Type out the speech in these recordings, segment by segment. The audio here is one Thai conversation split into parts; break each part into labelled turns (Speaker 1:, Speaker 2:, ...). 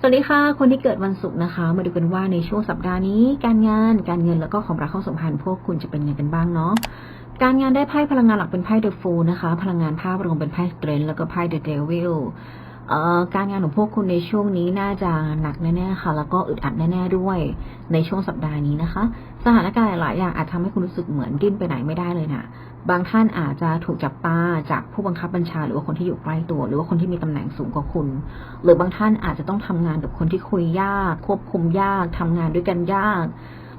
Speaker 1: สวัสดีค่ะ คนที่เกิดวันศุกร์นะคะ มาดูกันว่าในช่วงสัปดาห์นี้ การงาน การเงินแล้วก็ความรักความสัมพันธ์พวกคุณจะเป็นยังไงกันบ้างเนาะการงานได้ไพ่พลังงานหลักเป็นไพ่เดอะฟูลนะคะ พลังงานภาพรวมเป็นไพ่สเตรนแล้วก็ไพ่เดอะเดวิล การงานของพวกคุณในช่วงนี้น่าจะหนักแน่ๆค่ะ แล้วก็อึดอัดแน่ๆด้วยในช่วงสัปดาห์นี้นะคะ สถานการณ์หลายอย่างอาจทำให้คุณรู้สึกเหมือนดิ้นไปไหนไม่ได้เลยนะบางท่านอาจจะถูกจับตาจากผู้บังคับบัญชา หรือว่าคนที่อยู่ใกล้ตัว หรือว่าคนที่มีตำแหน่งสูงกว่าคุณ หรือบางท่านอาจจะต้องทำงานกับคนที่คุยยาก ควบคุมยากทำงานด้วยกันยาก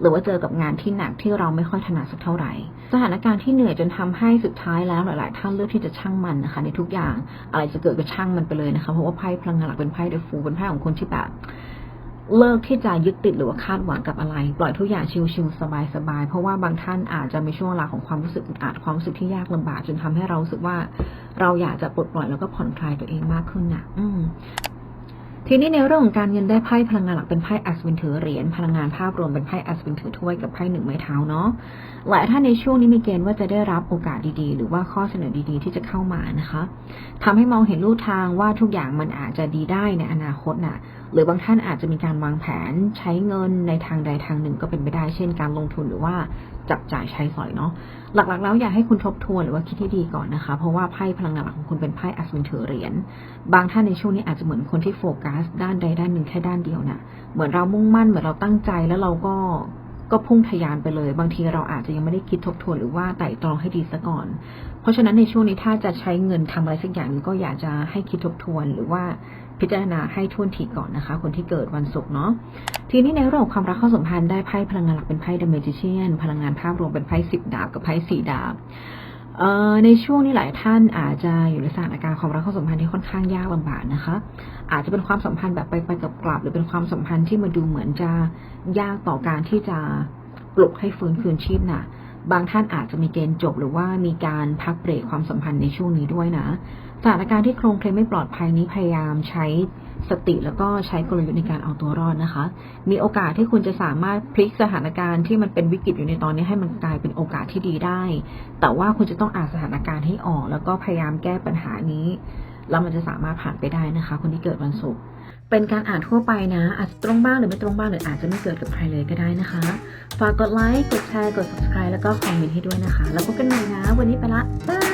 Speaker 1: หรือว่าเจอกับงานที่หนักที่เราไม่ค่อยถนัดสักเท่าไหร่ สถานการณ์ที่เหนื่อยจนทำให้สุดท้ายแล้วหลาย ๆ ท่านเลือกที่จะช่างมันนะคะ ในทุกอย่างอะไรจะเกิดก็ช่างมันไปเลยนะคะเพราะว่าไพ่พลังงานหลักเป็นไพ่เดฟูเป็นไพ่ของคนที่แบบเลิกที่จะยึดติดหรือว่าคาดหวังกับอะไร ปล่อยทุกอย่างชิลๆสบายๆ เพราะว่าบางท่านอาจจะมีช่วงเวลาของความรู้สึกอึดอัดความรู้สึกที่ยากลำบากจนทำให้เรารู้สึกว่า เราอยากจะปลดปล่อยแล้วก็ผ่อนคลายตัวเองมากขึ้นนะอืม ทีนี้ในเรื่องของการเงินได้ไพ่พลังงานหลักเป็นไพ่อัศวินถือเหรียญพลังงานภาพรวมเป็นไพ่อัศวินถือถ้วยกับไพ่หนึ่งไม้เท้าเนาะหลายท่านในช่วงนี้มีเกณฑ์ว่าจะได้รับโอกาสดีๆ หรือว่าข้อเสนอดีๆ ที่จะเข้ามานะคะทำให้มองเห็นลู่ทางว่าทุกอย่างมันอาจจะดีได้ในอนาคตน่ะ หรือบางท่านอาจจะมีการวางแผนใช้เงินในทางใดทางหนึ่งก็เป็นไปได้ เช่นการลงทุนหรือว่าจับจ่ายใช้สอยเนาะหลักๆ แล้วอยากให้คุณทบทวนหรือว่าคิดให้ดีก่อนนะคะ เพราะว่าไพ่พลังงานหลักของคุณเป็นไพ่อัศวินถือเหรียญบางท่านในช่วงนี้อาจจะเหมือนคนที่โฟกัส ด้านใดด้านหนึ่งแค่ด้านเดียวน่ะเหมือนเรามุ่งมั่นเหมือนเราตั้งใจแล้วเราก็ก็พุ่งทะยานไปเลย บางทีเราอาจจะยังไม่ได้คิดทบทวนหรือว่าไต่ตรองให้ดีซะก่อน เพราะฉะนั้นในช่วงนี้ถ้าจะใช้เงินทำอะไรสักอย่างก็อยากจะให้คิดทบทวนหรือว่า พิจารณาให้ท่วนทีก่อนนะคะ คนที่เกิดวันศุกร์เนาะทีนี้ในเรื่องของความรักความสัมพันธ์ได้ไพ่พลังงานหลักเป็นไพ่เดอะเมจิเชียนพลังงานภาพรวมเป็นไพ่สิบดาบกับไพ่สี่ดาบในช่วงนี้หลายท่านอาจจะอยู่ในสถานการณ์ความรักความสัมพันธ์ที่ค่อนข้างยากลำบากนะคะ อาจจะเป็นความสัมพันธ์แบบไปไปกับกลับ หรือเป็นความสัมพันธ์ที่มาดูเหมือนจะยากต่อการที่จะปลุกให้ฟื้นคืนชีพน่ะ บางท่านอาจจะมีเกณฑ์จบหรือว่ามีการพักเบรกความสัมพันธ์ในช่วงนี้ด้วยนะสถานการณ์ที่โครงเคลมไม่ปลอดภัยนี้พยายามใช้สติแล้วก็ใช้กลยุทธ์ในการเอาตัวรอดนะคะ มีโอกาสที่คุณจะสามารถพลิกสถานการณ์ที่มันเป็นวิกฤตอยู่ในตอนนี้ให้มันกลายเป็นโอกาสที่ดีได้ แต่ว่าคุณจะต้องอ่านสถานการณ์ให้ออก แล้วก็พยายามแก้ปัญหานี้ แล้วมันจะสามารถผ่านไปได้นะคะ คนที่เกิดวันศุกร์เป็นการอ่านทั่วไปนะ อาจจะตรงบ้างหรือไม่ตรงบ้างหรืออาจจะไม่เกิดกับใครเลยก็ได้นะคะ ฝากกดไลค์กดแชร์กด subscribe แล้วก็คอมเมนต์ให้ด้วยนะคะ แล้วพบกันใหม่นะ วันนี้ไปละบ๊าย